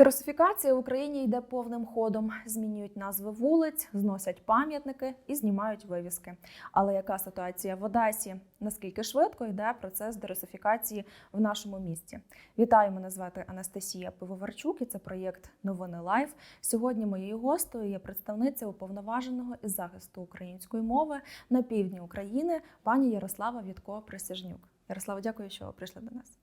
Дерусифікація в Україні йде повним ходом. Змінюють назви вулиць, зносять пам'ятники і знімають вивіски. Але яка ситуація в Одесі? Наскільки швидко йде процес дерусифікації в нашому місті? Вітаю, мене звати Анастасія Пивоварчук і це проєкт Новини Лайф. Сьогодні моєю гостею є представниця уповноваженого із захисту української мови на півдні України, пані Ярослава Вітко Присяжнюк. Ярослава, дякую, що прийшли до нас.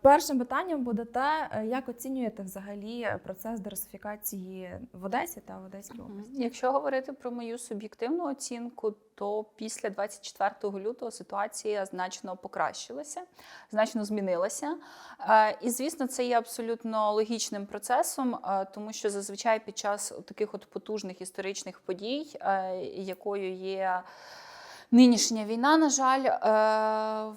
Першим питанням буде те, е, як оцінюєте взагалі процес дерусифікації в Одесі та в Одеській області? Якщо говорити про мою суб'єктивну оцінку, то після 24 лютого ситуація значно покращилася, значно змінилася. Е, І звісно, це є абсолютно логічним процесом, е, тому що зазвичай під час таких от потужних історичних подій, е, якою є. Нинішня війна, на жаль, е,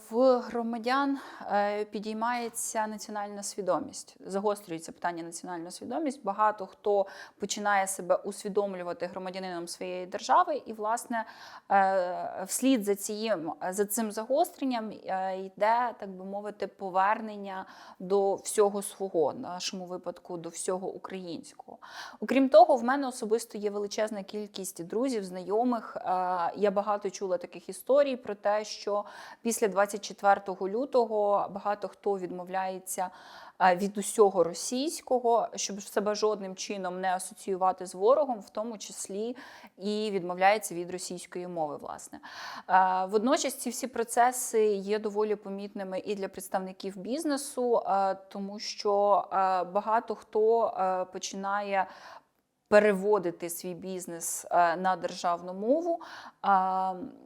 в громадян е, підіймається національна свідомість, загострюється питання національної свідомість. Багато хто починає себе усвідомлювати громадянином своєї держави, і, власне, е, вслід за цим, за цим загостренням йде, так би мовити, повернення до всього свого, в нашому випадку до всього українського. Окрім того, в мене особисто є величезна кількість друзів, знайомих. Я багато чула таких історій про те, що після 24 лютого багато хто відмовляється е, від усього російського, щоб себе жодним чином не асоціювати з ворогом, в тому числі і відмовляється від російської мови. Власне, Е, водночас ці всі процеси є доволі помітними і для представників бізнесу, е, тому що багато хто починає переводити свій бізнес е, на державну мову.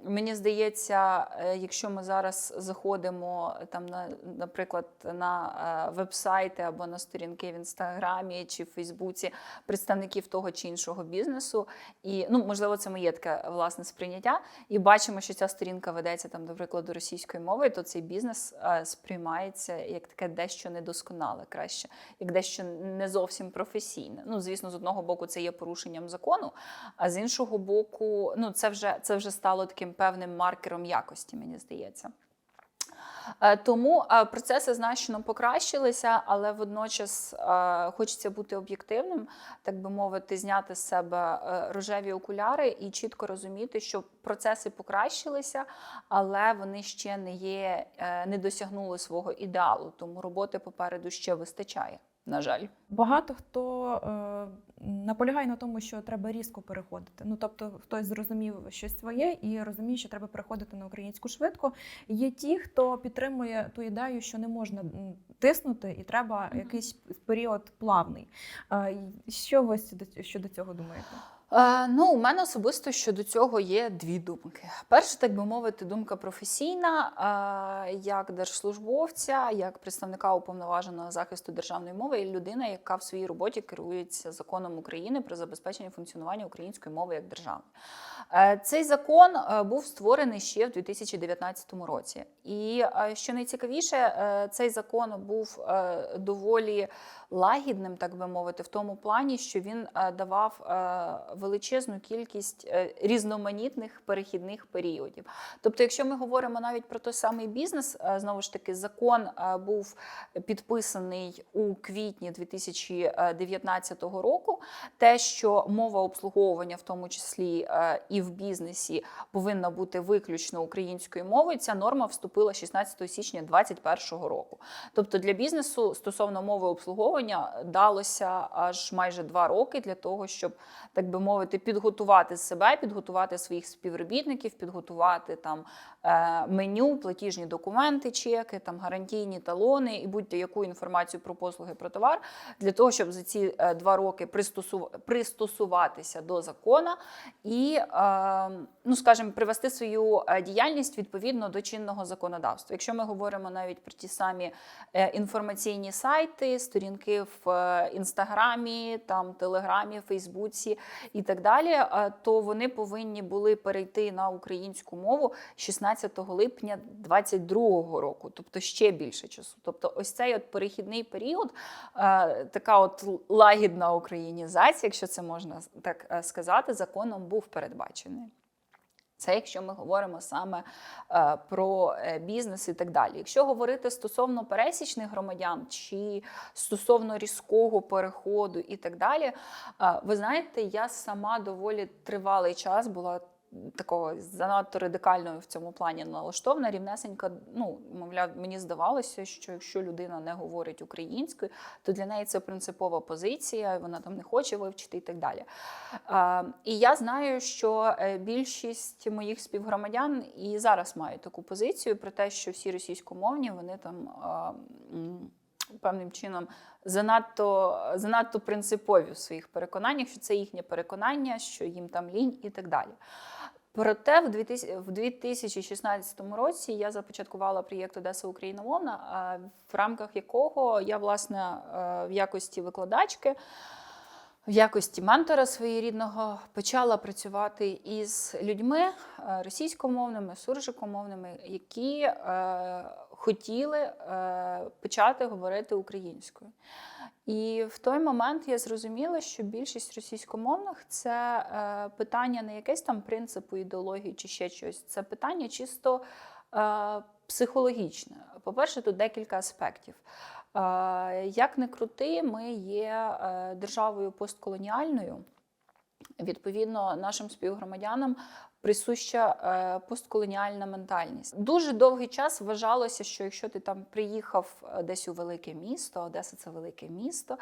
Мені здається, е, якщо ми зараз заходимо там на, наприклад, на е, вебсайти або на сторінки в інстаграмі чи в Фейсбуці представників того чи іншого бізнесу, і ну можливо, це моє таке власне сприйняття, і бачимо, що ця сторінка ведеться там, до прикладу, російською мовою, то цей бізнес сприймається як таке дещо недосконале, краще, як дещо не зовсім професійне. Ну, звісно, з одного боку, це є порушенням закону, а з іншого боку, ну це вже це вже стало таким певним маркером якості, мені здається. Е, Тому е, процеси значно покращилися, але водночас е, хочеться бути об'єктивним, так би мовити, зняти з себе рожеві окуляри і чітко розуміти, що процеси покращилися, але вони ще не є, не досягнули свого ідеалу. Тому роботи попереду ще вистачає. На жаль. Багато хто е, наполягає на тому, що треба різко переходити. Ну тобто, хтось зрозумів щось своє і розуміє, що треба переходити на українську швидко. Є ті, хто підтримує ту ідею, що не можна тиснути, і треба Мгм. якийсь період плавний. Е, що ви щодо цього думаєте? Е, ну, у мене особисто щодо цього є дві думки. Перша, так би мовити, думка професійна, е, як держслужбовця, як представника уповноваженого захисту державної мови, і людина, яка в своїй роботі керується законом України про забезпечення функціонування української мови як державної. Е, Цей закон був створений ще в 2019 році. І що найцікавіше, цей закон був доволі лагідним, так би мовити, в тому плані, що він е, давав е, величезну кількість е, різноманітних перехідних періодів. Тобто, якщо ми говоримо навіть про той самий бізнес, знову ж таки, закон був підписаний у квітні 2019 року. Те, що мова обслуговування, в тому числі і в бізнесі, повинна бути виключно українською мовою, ця норма вступила 16 січня 2021 року. Тобто для бізнесу стосовно мови обслуговування далося аж майже два роки для того, щоб так би мовити, підготувати себе, підготувати своїх співробітників, підготувати там е, меню, платіжні документи, чеки, там гарантійні талони і будь-яку інформацію про послуги про товар для того, щоб за ці е, два роки пристосу- пристосуватися до закона і, е, ну скажімо, привести свою діяльність відповідно до чинного законодавства. Якщо ми говоримо навіть про ті самі інформаційні сайти, сторінки в е, інстаграмі, там телеграмі, Фейсбуці і так далі, е, то вони повинні були перейти на українську мову 16 липня 2022 року, тобто ще більше часу. Тобто, ось цей от перехідний період, е, така от лагідна українізація, якщо це можна так сказати, законом був передбачений. Це якщо ми говоримо саме е, про е, бізнес і так далі. Якщо говорити стосовно пересічних громадян чи стосовно різкого переходу і так далі, е, ви знаєте, я сама доволі тривалий час була. Такого занадто радикальною в цьому плані налаштована рівнесенька. Ну, мовляв, мені здавалося, що якщо людина не говорить українською, то для неї це принципова позиція, вона там не хоче вивчити і так далі. І я знаю, що е, більшість моїх співгромадян і зараз мають таку позицію про те, що всі російськомовні вони там певним чином занадто, занадто принципові в своїх переконаннях, що це їхнє переконання, що їм там лінь і так далі. Проте в 2016 році я започаткувала проєкт Одеса Україномовна, в рамках якого я власне е, в якості викладачки, в якості ментора своєрідного почала працювати із людьми е, російськомовними, суржикомовними, які е, хотіли е, почати говорити українською. І в той момент я зрозуміла, що більшість російськомовних це е, питання не якесь там принципу ідеології чи ще щось. Це питання чисто е, психологічне. По-перше, тут декілька аспектів. Е, як не крути, ми є е, державою постколоніальною. Відповідно, нашим співгромадянам присуща е, постколоніальна ментальність. Дуже довгий час вважалося, що якщо ти там приїхав е, десь у велике місто, Одеса це велике місто,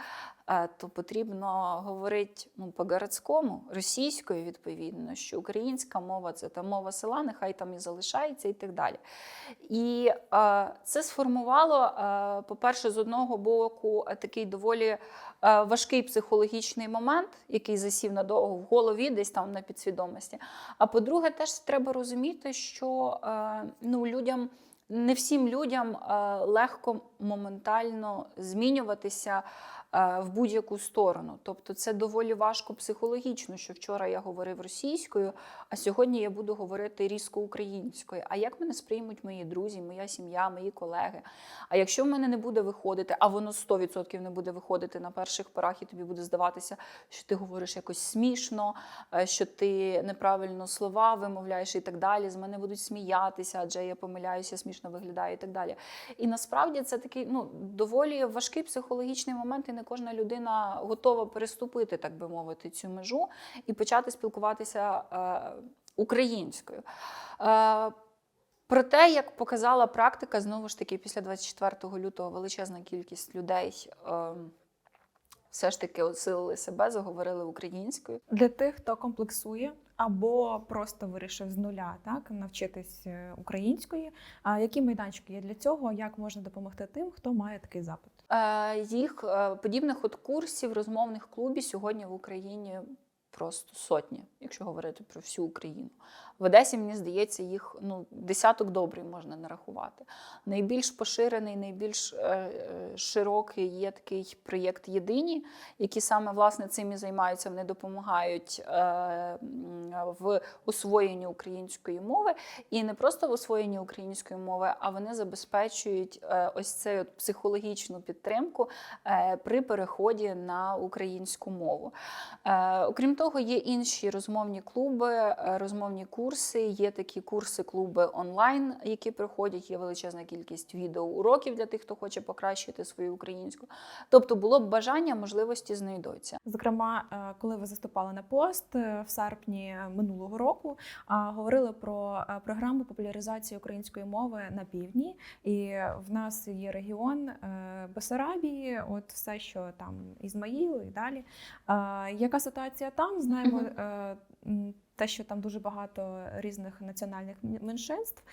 е, то потрібно говорити ну, по-городському, російською відповідно, що українська мова це та мова села, нехай там і залишається, і так далі. І це сформувало, по-перше, з одного боку, такий доволі важкий психологічний момент, який засів надовго в голові, десь там на підсвідомості. А по-друге, теж треба розуміти, що е, ну, людям. Не всім людям е, легко моментально змінюватися е, в будь-яку сторону. Тобто це доволі важко психологічно, що вчора я говорив російською, а сьогодні я буду говорити різко українською. А як мене сприймуть мої друзі, моя сім'я, мої колеги? А якщо в мене не буде виходити, а воно 100% не буде виходити на перших порах, і тобі буде здаватися, що ти говориш якось смішно, е, що ти неправильно слова вимовляєш і так далі. З мене будуть сміятися, адже я помиляюся, смішно виглядаю і так далі. І насправді це такий ну, доволі важкий психологічний момент, і не кожна людина готова переступити, так би мовити, цю межу і почати спілкуватися е, українською. Е, Проте, як показала практика, знову ж таки, після 24 лютого величезна кількість людей е, все ж таки осилили себе, заговорили українською. Для тих, хто комплексує або просто вирішив з нуля так навчитись е, української. А які майданчики є для цього? Як можна допомогти тим, хто має такий запит? Е, Їх е, подібних от курсів, розмовних клубів сьогодні в Україні просто сотні, якщо говорити про всю Україну. В Одесі, мені здається, їх ну, десяток добрий можна нарахувати. Найбільш поширений, найбільш е, е, широкий є такий проєкт Єдині, які саме власне цим і займаються. Вони допомагають е, в освоєнні української мови. І не просто в освоєнні української мови, а вони забезпечують е, ось цю психологічну підтримку е, при переході на українську мову. Е, Окрім того, є інші розмовні клуби, е, розмовні курси. Є такі курси, клуби онлайн, які проходять. Є величезна кількість відеоуроків для тих, хто хоче покращити свою українську. Тобто, було б бажання, можливості знайдуться. Зокрема, е, коли ви заступали на пост е, в серпні минулого року, говорили про програму популяризації української мови на півдні. І в нас є регіон Бесарабії, от все, що там Ізмаїл і далі. Яка ситуація там? Знаємо. Е, м, Те, що там дуже багато різних національних меншинств,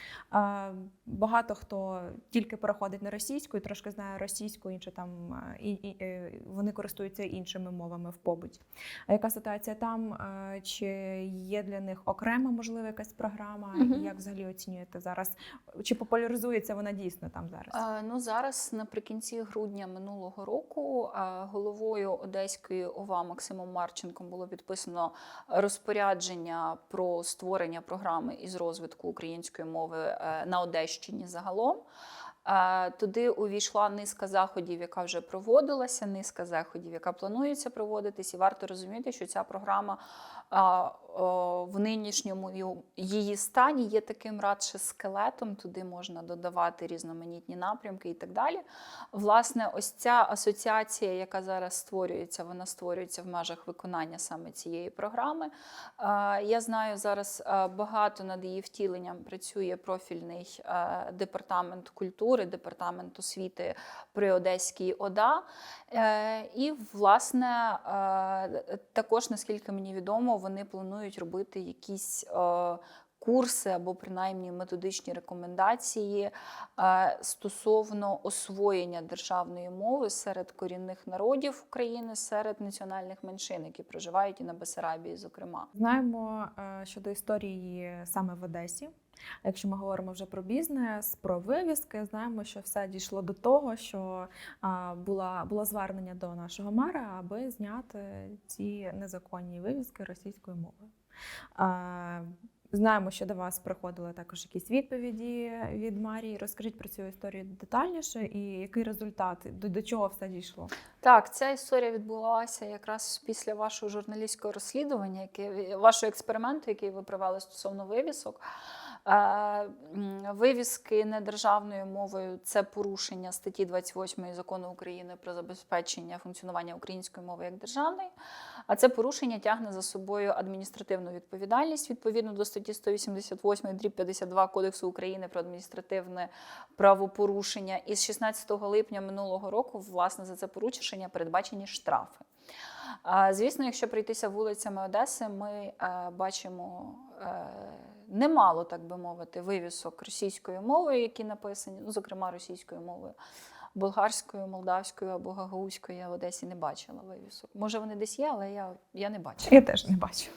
багато хто тільки переходить на російську і трошки знає російську, інше там е, і, і, е, вони користуються іншими мовами в побуті. А яка ситуація там? Чи є для них окрема можливо якась програма? І як взагалі оцінюєте зараз? Чи популяризується вона дійсно там зараз? Е, Ну зараз наприкінці грудня минулого року головою Одеської ОВА Максимом Марченком було підписано розпорядження про створення програми із розвитку української мови е, на Одещині загалом. Е, Туди увійшла низка заходів, яка вже проводилася, низка заходів, яка планується проводитись. І варто розуміти, що ця програма в нинішньому її стані є таким радше скелетом, туди можна додавати різноманітні напрямки і так далі. Власне, ось ця асоціація, яка зараз створюється, вона створюється в межах виконання саме цієї програми. Я знаю, зараз багато над її втіленням працює профільний департамент культури, департамент освіти при Одеській ОДА. Е, І, власне, також, наскільки мені відомо, вони планують робити якісь. е, Курси або принаймні методичні рекомендації е, стосовно освоєння державної мови серед корінних народів України, серед національних меншин, які проживають і на Бесарабії, зокрема. Знаємо е, щодо історії саме в Одесі. Якщо ми говоримо вже про бізнес, про вивіски, знаємо, що все дійшло до того, що була, було звернення до нашого мера, аби зняти ці незаконні вивіски російською мовою. Знаємо, що до вас приходили також якісь відповіді від Марії. Розкажіть про цю історію детальніше і який результат, до, до чого все дійшло. Так, ця історія відбулася якраз після вашого журналістського розслідування, яке вашого експерименту, який ви провели стосовно вивісок. Е, Вивіски недержавною мовою це порушення статті 28 закону України про забезпечення функціонування української мови як державної. А це порушення тягне за собою адміністративну відповідальність відповідно до статті 188 дріб 52 Кодексу України про адміністративне правопорушення. І з 16 липня минулого року, власне, за це порушення передбачені штрафи. Звісно, якщо пройтися вулицями Одеси, ми е, бачимо е, немало, так би мовити, вивісок російською мовою, які написані, ну, зокрема російською мовою. Болгарською, молдавською або гагаузькою я в Одесі не бачила вивісок. Може, вони десь є, але я, я не бачила. Я теж не бачу.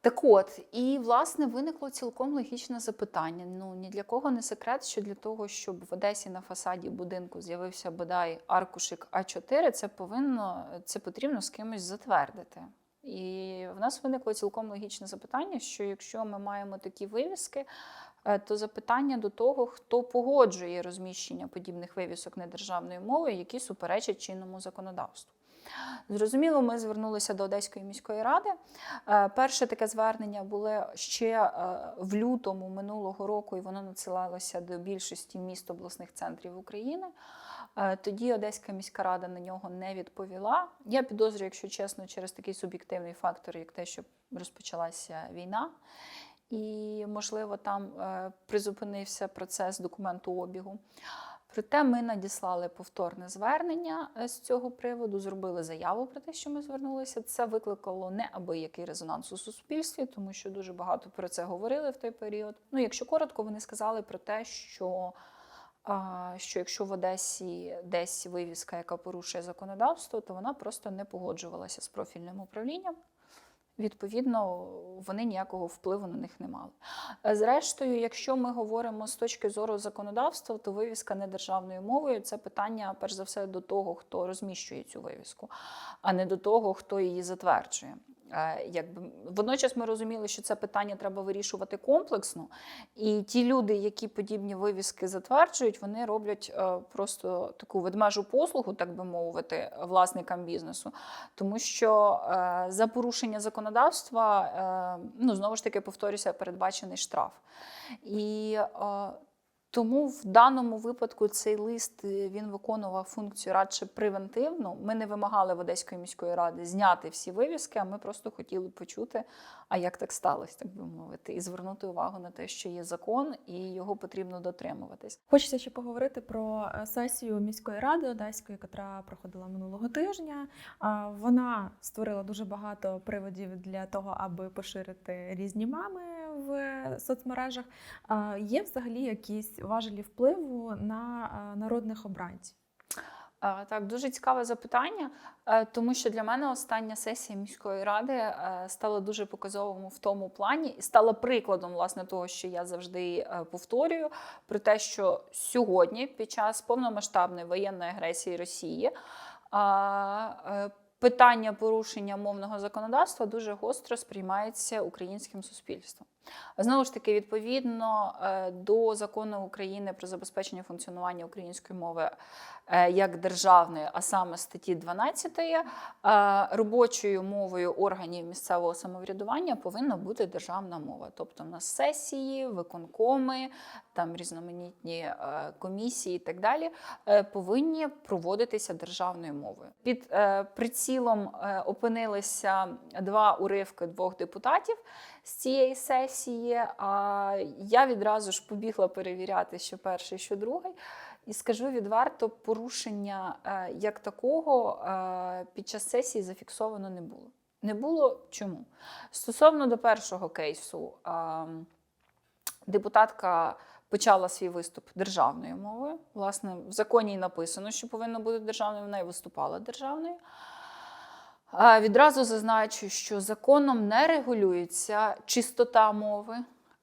Так от, і власне виникло цілком логічне запитання. Ну ні для кого не секрет, що для того, щоб в Одесі на фасаді будинку з'явився бодай аркушик А4, це повинно це потрібно з кимось затвердити. І в нас виникло цілком логічне запитання, що якщо ми маємо такі вивіски, е, то запитання до того, хто погоджує розміщення подібних вивісок недержавною мовою, які суперечать чинному законодавству. Зрозуміло, ми звернулися до Одеської міської ради. Е, Перше таке звернення було ще е, в лютому минулого року, і воно надсилалося до більшості міст обласних центрів України. Е, Тоді Одеська міська рада на нього не відповіла. Я підозрюю, якщо чесно, через такий суб'єктивний фактор, як те, що розпочалася війна. І, можливо, там е, призупинився процес документообігу. Проте ми надіслали повторне звернення е, з цього приводу, зробили заяву про те, що ми звернулися. Це викликало неабиякий резонанс у суспільстві, тому що дуже багато про це говорили в той період. Ну, якщо коротко, вони сказали про те, що, що якщо в Одесі десь вивіска, яка порушує законодавство, то вона просто не погоджувалася з профільним управлінням. Відповідно, вони ніякого впливу на них не мали. Е, Зрештою, якщо ми говоримо з точки зору законодавства, то вивіска недержавною мовою це питання, перш за все, до того, хто розміщує цю вивіску, а не до того, хто її затверджує. Е, Якби водночас ми розуміли, що це питання треба вирішувати комплексно, і ті люди, які подібні вивіски затверджують, вони роблять е, просто таку ведмежу послугу, так би мовити, власникам бізнесу, тому що е, за порушення законодавства, ну знову ж таки повторюся, передбачений штраф. І тому в даному випадку цей лист е, він виконував функцію радше превентивну. Ми не вимагали в Одеської міської ради зняти всі вивіски, а ми просто хотіли почути, а як так сталося, так би мовити, і звернути увагу на те, що є закон, і його потрібно дотримуватись. Хочеться ще поговорити про е, сесію міської ради Одеської, яка проходила минулого тижня. Вона створила дуже багато приводів для того, аби поширити різні меми в соцмережах. Є взагалі якісь важелі впливу на народних обранців? Так, дуже цікаве запитання, е, тому що для мене остання сесія міської ради е, стала дуже показовим в тому плані і стала прикладом власне того, що я завжди е, повторюю, про те, що сьогодні, під час повномасштабної воєнної агресії Росії, питання порушення мовного законодавства дуже гостро сприймається українським суспільством. Знову ж таки, відповідно е, до закону України про забезпечення функціонування української мови е, як державної, а саме статті 12, е, робочою мовою органів місцевого самоврядування повинна бути державна мова. Тобто, в нас сесії, виконкоми, там різноманітні комісії і так далі повинні проводитися державною мовою. Під прицілом опинилися два уривки двох депутатів з цієї сесії. А я відразу ж побігла перевіряти, що перший, що другий. І скажу відверто, порушення е, як такого е, під час сесії зафіксовано не було. Не було чому? Стосовно до першого кейсу, е, депутатка почала свій виступ державною мовою. Власне, в законі й написано, що повинно бути державною, вона і виступала державною. Відразу зазначу, що законом не регулюється чистота мови.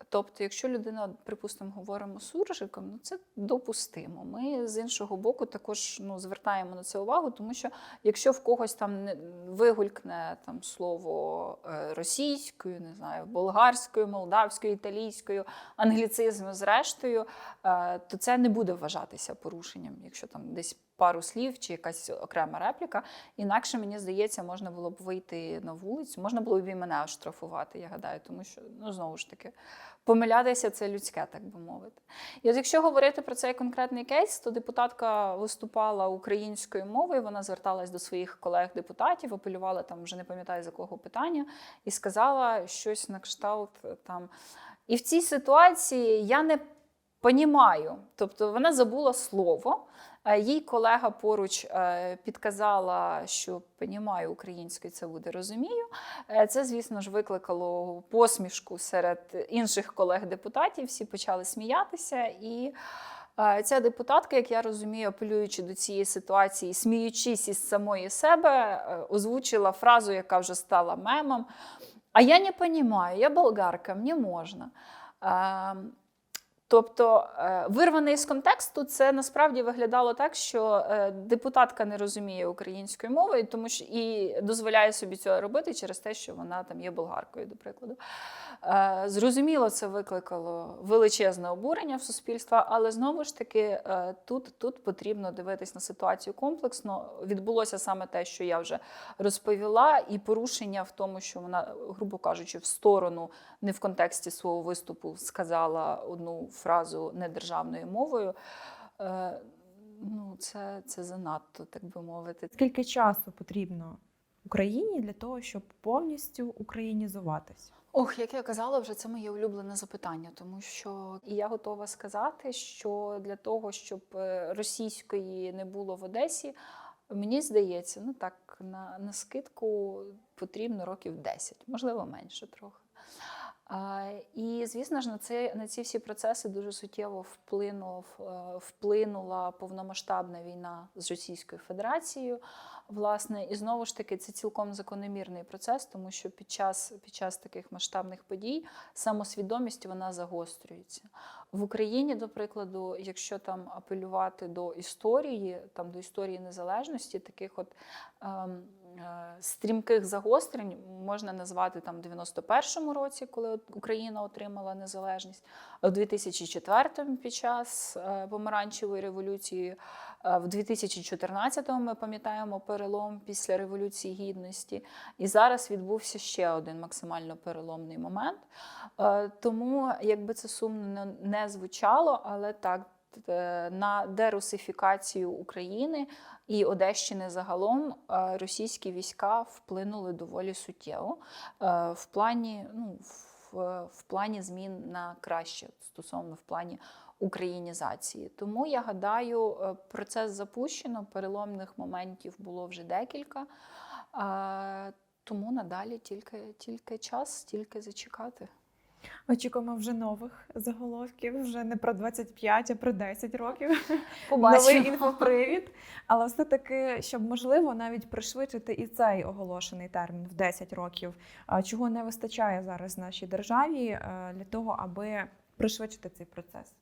Тобто, якщо людина, припустимо, говоримо суржиком, ну це допустимо. Ми з іншого боку також ну, звертаємо на це увагу, тому що якщо в когось там не вигулькне там слово е, російською, не знаю, болгарською, молдавською, італійською, англіцизм зрештою, е, то це не буде вважатися порушенням, якщо там десь пару слів чи якась окрема репліка. Інакше, мені здається, можна було б вийти на вулицю, можна було б і мене оштрафувати, я гадаю, тому що ну знову ж таки. Помилятися це людське, так би мовити. І от якщо говорити про цей конкретний кейс, то депутатка виступала українською мовою, вона зверталась до своїх колег-депутатів, апелювала там, вже не пам'ятаю з якого питання, і сказала щось на кшталт там. І в цій ситуації я не понімаю, тобто вона забула слово. Е, Їй колега поруч е, підказала, що понімаю українською, це буде розумію. Е, Це, звісно ж, викликало посмішку серед інших колег-депутатів. Всі почали сміятися. І ця депутатка, як я розумію, апелюючи до цієї ситуації, сміючись із самої себе, озвучила фразу, яка вже стала мемом. А я не розумію, я болгарка, мені можна. Тобто е, вирваний з контексту, це насправді виглядало так, що е, депутатка не розуміє української мови, тому що і дозволяє собі цього робити через те, що вона там є болгаркою, до прикладу. Е, Зрозуміло, це викликало величезне обурення в суспільства, але знову ж таки тут, тут потрібно дивитись на ситуацію комплексно. Відбулося саме те, що я вже розповіла, і порушення в тому, що вона, грубо кажучи, в сторону, не в контексті свого виступу сказала одну фразу недержавною мовою. Е, Ну, це, це занадто, так би мовити. Скільки часу потрібно Україні для того, щоб повністю українізуватись? Ох, як я казала, вже це моє улюблене запитання, тому що і я готова сказати, що для того, щоб е, російської не було в Одесі, мені здається, ну так, на, на скидку потрібно років 10, можливо, менше трохи. І, звісно ж, на, це, на ці всі процеси дуже суттєво вплинув, е, вплинула повномасштабна війна з Російською Федерацією. Власне, і знову ж таки, це цілком закономірний процес, тому що під час, під час таких масштабних подій самосвідомість вона загострюється. В Україні, до прикладу, якщо там апелювати до історії, там до історії незалежності, таких от ем, стрімких загострень можна назвати там в 91-му році, коли Україна отримала незалежність, в 2004-му під час е, помаранчевої революції, е, в 2014-му ми пам'ятаємо перелом після Революції Гідності. І зараз відбувся ще один максимально переломний момент. Е, Тому, якби це сумно не звучало, але так. Е, На дерусифікацію України і Одещини загалом е, російські війська вплинули доволі суттєво е, в плані, ну, в, в плані змін на краще стосовно в плані українізації. Тому я гадаю, процес запущено, переломних моментів було вже декілька. Тому надалі тільки, тільки час, тільки зачекати. Очікуємо вже нових заголовків, вже не про 25, а про 10 років. Побачимо. Новий інфопривід. Але все-таки, щоб можливо навіть пришвидшити і цей оголошений термін в 10 років, чого не вистачає зараз нашій державі е, для того, аби пришвидшити цей процес.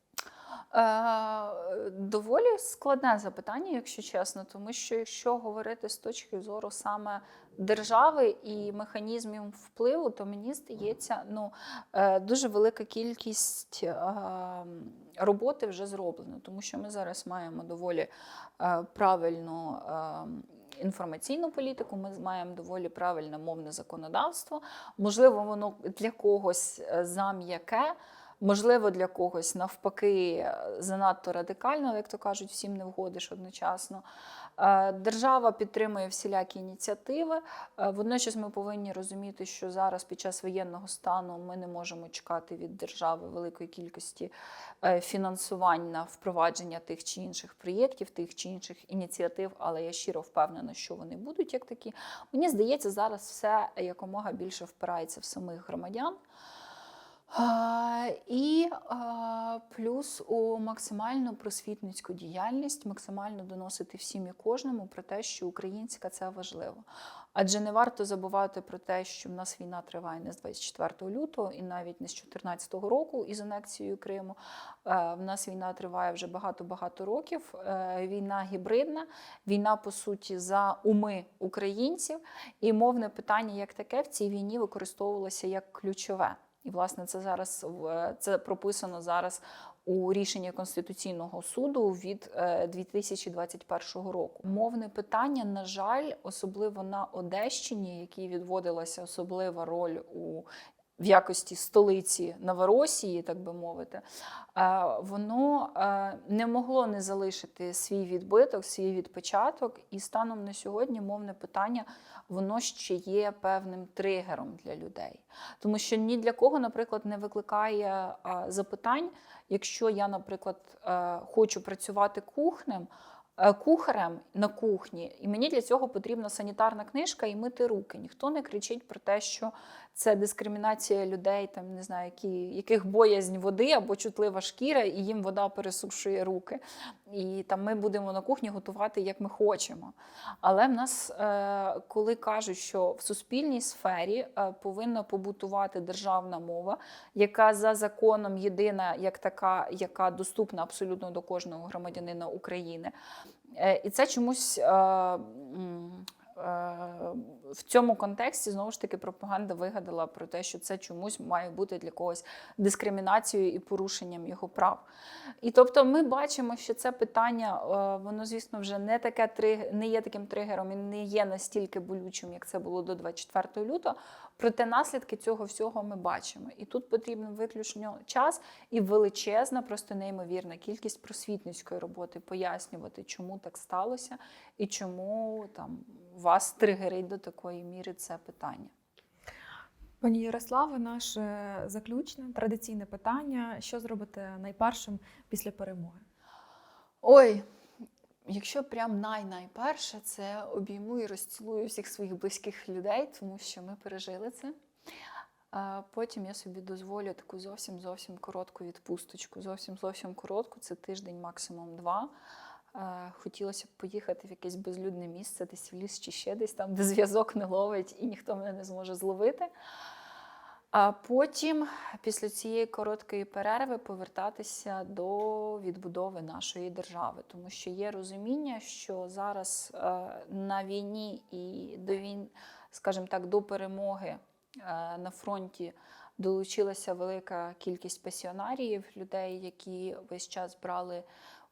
Е, Доволі складне запитання, якщо чесно, тому що якщо говорити з точки зору саме держави і механізмів впливу, то мені здається, ну е, дуже велика кількість е, роботи вже зроблено, тому що ми зараз маємо доволі правильну. Інформаційну політику ми маємо доволі правильне мовне законодавство. Можливо, воно для когось зам'яке, Можливо, для когось навпаки е, занадто радикально, як то кажуть, всім не вгодиш одночасно. Е, Держава підтримує всілякі ініціативи. Е, Водночас ми повинні розуміти, що зараз під час воєнного стану ми не можемо чекати від держави великої кількості фінансувань на впровадження тих чи інших проєктів, тих чи інших ініціатив, але я щиро впевнена, що вони будуть як такі. Мені здається, зараз все якомога більше впирається в самих громадян. І плюс у максимальну просвітницьку діяльність, максимально доносити всім і кожному про те, що українська це важливо. Адже не варто забувати про те, що в нас війна триває не з 24 лютого і навіть не з 2014 року із анексією Криму. Е, В нас війна триває вже багато-багато років. Е, Війна гібридна, війна, по суті, за уми українців. І мовне питання як таке в цій війні використовувалося як ключове. І, власне, це зараз це прописано зараз у рішенні Конституційного суду від е, 2021 року. Мовне питання, на жаль, особливо на Одещині, якій відводилася особлива роль у в якості столиці Новоросії, так би мовити, е, воно е, не могло не залишити свій відбиток, свій відпочаток. І станом на сьогодні мовне питання воно ще є певним тригером для людей. Тому що ні для кого, наприклад, не викликає е, запитань, якщо я, наприклад, хочу працювати кухнем. Кухарем на кухні, і мені для цього потрібна санітарна книжка і мити руки. Ніхто не кричить про те, що це дискримінація людей, там не знаю, які, яких боязнь води або чутлива шкіра, і їм вода пересушує руки. І там ми будемо на кухні готувати як ми хочемо. Але в нас, е, коли кажуть, що в суспільній сфері е, повинна побутувати державна мова, яка за законом єдина, як така, яка доступна абсолютно до кожного громадянина України. Е, І це чомусь. Е, В цьому контексті знову ж таки пропаганда вигадала про те, що це чомусь має бути для когось дискримінацією і порушенням його прав. І тобто ми бачимо, що це питання, е, воно, звісно, вже не таке не є таким тригером і не є настільки болючим, як це було до 24 лютого. Проте наслідки цього всього ми бачимо. І тут потрібен виключно час і величезна, просто неймовірна кількість просвітницької роботи, пояснювати, чому так сталося і чому там вас тригерить до такої міри це питання. Пані Ярославе, наше заключне традиційне питання: що зробите найпершим після перемоги? Ой, якщо прям най-найперше, це обійму і розцілую всіх своїх близьких людей, тому що ми пережили це. Потім я собі дозволю таку зовсім зовсім коротку відпусточку. Зовсім зовсім коротку, це тиждень, максимум два. Хотілося б поїхати в якесь безлюдне місце, десь в ліс чи ще десь там, де зв'язок не ловить і ніхто мене не зможе зловити. А потім, після цієї короткої перерви, повертатися до відбудови нашої держави, тому що є розуміння, що зараз е, на війні і до війн, скажімо так, до перемоги е, на фронті долучилася велика кількість пасіонаріїв, людей, які весь час брали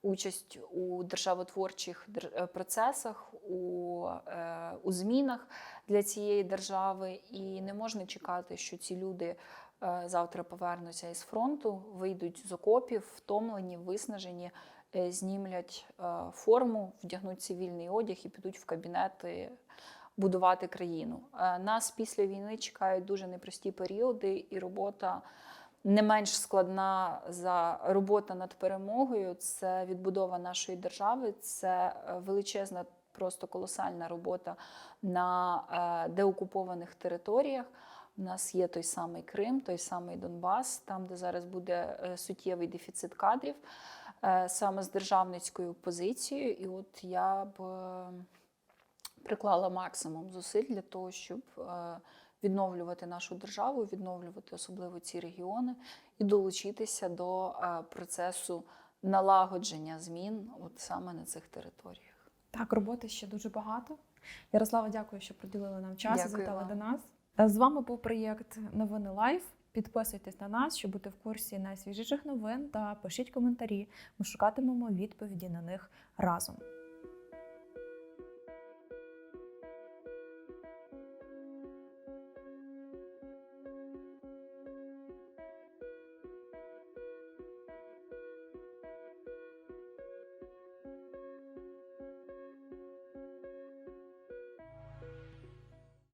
участь у державотворчих е, процесах, у, е, у змінах для цієї держави, і не можна чекати, що ці люди е, завтра повернуться із фронту, вийдуть з окопів, втомлені, виснажені, знімлять форму, вдягнуть цивільний одяг і підуть в кабінети. Будувати країну. Нас після війни чекають дуже непрості періоди, і робота не менш складна за робота над перемогою. Це відбудова нашої держави, це е, величезна, просто колосальна робота на е, деокупованих територіях. У нас є той самий Крим, той самий Донбас, там, де зараз буде е, суттєвий дефіцит кадрів, саме з державницькою позицією. І от я б приклала максимум зусиль для того, щоб відновлювати нашу державу, відновлювати особливо ці регіони і долучитися до е, процесу налагодження змін от саме на цих територіях. Так, роботи ще дуже багато. Ярослава, дякую, що приділили нам час і вам. до нас. З вами був проєкт Новини Лайф. Підписуйтесь на нас, щоб бути в курсі найсвіжіших новин та пишіть коментарі. Ми шукатимемо відповіді на них разом.